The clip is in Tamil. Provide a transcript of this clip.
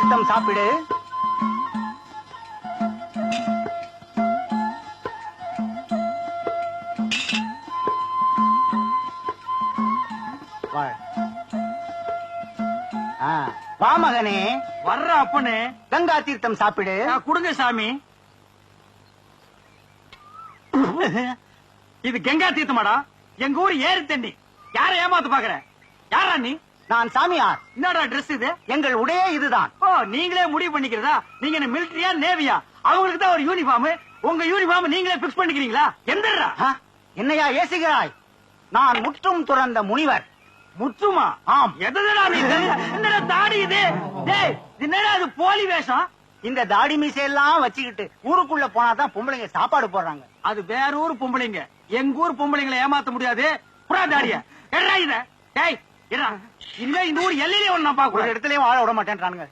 தீர்த்தம் சாப்பிடு. வா மகனே. வர்ற அப்பனே. கங்கா தீர்த்தம் சாப்பிடு. கொடுங்க சாமி. இது கங்கா தீர்த்தமாடா. எங்க ஊர் ஏரி தண்ணி யார ஏமாத்து பாக்குற? யாரா நீ? நான் சாமியார். என்னடா ட்ரெஸ் இது? எங்கள் உடையே இதுதான். ஓ நீங்களே முடிவு பண்ணிக்கிறதா? நீங்க என்ன மிலிட்டரியா நேவியா அவங்களுக்கு தான் ஒரு யூனிஃபார்ம் உங்க யூனிஃபார்ம் நீங்களே பிக்ஸ் பண்ணிக்கிறீங்களா? எந்தடா என்னையா ஏசுகிறாய்? நான் முற்றும் துறந்த முனிவர். முத்துமா? ஆம். எதுடா நீ? என்னடா தாடி இது? டேய் என்னடா அது போலி வேஷம்? இந்த தாடி மீசையெல்லாம் வச்சுக்கிட்டு ஊருக்குள்ள போனாதான் பொம்பளைங்க சாப்பாடு போடுறாங்க. அது வேற ஊர் பொம்பளைங்க. எங்க ஊர் பொம்பளைங்களை ஏமாத்த முடியாது. புறா தாடிய. எடா இத? டேய் இந்த ஊர் எல்லையிலே ஒண்ணு நான் ஒரு இடத்துலயும் வாழ விட மாட்டேன்றானுங்க.